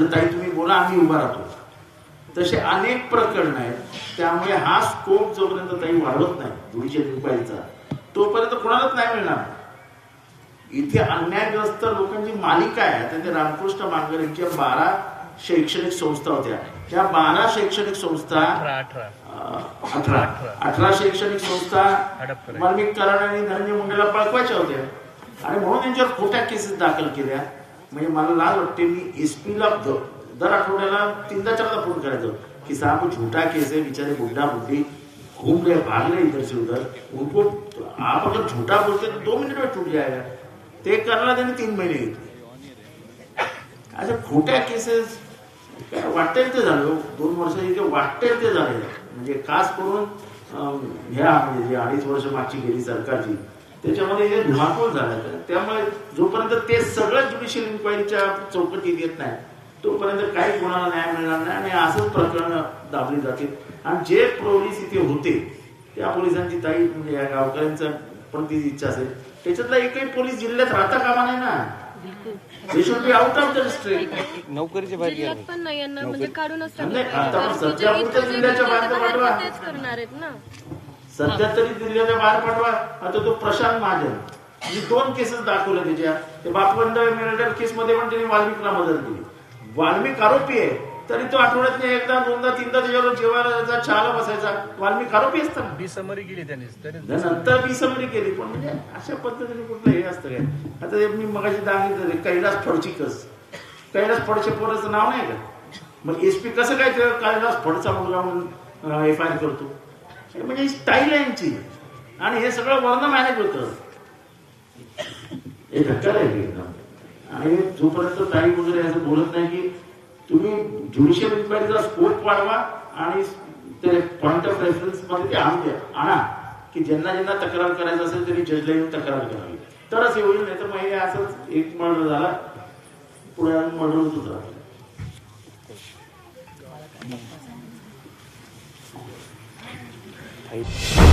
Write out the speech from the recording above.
ताई तुम्ही बोला आम्ही उभा राहतो. तसे अनेक प्रकरण आहेत. त्यामुळे हा स्कोप जोपर्यंत ताई वाढवत नाही जुडिशियल इन्क्वायरीचा तोपर्यंत कोणालाच नाही मिळणार. इथे अन्यायग्रस्त लोकांची मालिका आहे. आता ते रामकृष्ण मांगर यांच्या बारा शैक्षणिक संस्था होत्या. त्या बारा शैक्षणिक संस्था अठरा अठरा. शैक्षणिक संस्था. मार्मिक कराड आणि धनंजय मुंडेला पळकवायच्या होत्या. आणि म्हणून त्यांच्यावर खोट्या केसेस दाखल केल्या. म्हणजे मला लाज वाटते मी एसपीला दर आठवड्याला तीनदा चारदा फोन करायचो. की साहेब झुटा केस आहे बिचारे बुढ़ा बुढ़ी घूम रहे भाग रहे इधर से उधर उनको आप अगर झूठा बोलते तो दो मिनट में छूट जाएगा ते करायला त्यांनी तीन महिने घेतले. अशा खोट्या केसेस काय ते झालं. दोन वर्ष इथे वाटेल ते झाले. म्हणजे खास करून ह्या म्हणजे जी अडीच वर्ष मागची गेली सरकारची त्याच्यामध्ये हे धुमाकूळ झाला तर त्यामुळे जोपर्यंत ते सगळं ज्युडिशियल इन्क्वायरीच्या चौकटीत येत नाही तोपर्यंत काही कोणाला न्याय मिळणार नाही आणि असंच प्रकरण दाबली जातील. आणि जे पोलीस इथे होते त्या पोलिसांची ताई म्हणजे या गावकऱ्यांचं पण ती इच्छा असेल. त्याच्यातला एकही पोलीस जिल्ह्यात राहता कामा नाही ना. district. नोकरीच्या बाहेर जिल्ह्यात गेला. पण नाही यांना म्हणजे सध्या जिल्ह्याच्या बाहेर करणार आहेत ना. सध्या तरी जिल्ह्याच्या बाहेर पाठवा आता तो प्रशांत महाजन. म्हणजे दोन केसेस दाखवल्या त्याच्या. ते बापवंद मिरडर केस मध्ये पण त्यांनी वाल्मिकला मदत केली वाल्मिक आरोपी आहे. तरी तो आठवड्यात एकदा दोनदा तीनदा त्याच्यावर जेवायला जायचा चहाला बसायचा. वाल्मिक आरोपी असतात बी समरी केली त्यांनी. तरी नंतर मी समरी केली. पण म्हणजे अशा पद्धतीने कुठलं हे असतं काय? आता मी मगाशी सांगितलं कैलास फडचिकस कैलास फडचे पोराचं नाव नाही का? मग एस पी कसं काय कैलास फडचा मुलगा म्हणून एफ आय आर करतो? म्हणजे स्टाईल आहे यांची. आणि हे सगळं वर्ण मॅनेज होतं. हे धक्का आहे एकदम. आणि जोपर्यंत ताई वगैरे असं बोलत नाही की तुम्ही ज्युडिशियल इन्क्वायरीचा स्कोप वाढवा आणि ते पॉइंट ऑफ रेफरन्समध्ये ते आणून द्या. आणा. की ज्यांना ज्यांना तक्रार करायचं असेल त्यांनी जजला येऊन तक्रार करावी. तरच हे होईल नाही तर मग हे असंच एक मर्डर झाला. पुढे मर्डर होत राहतो काही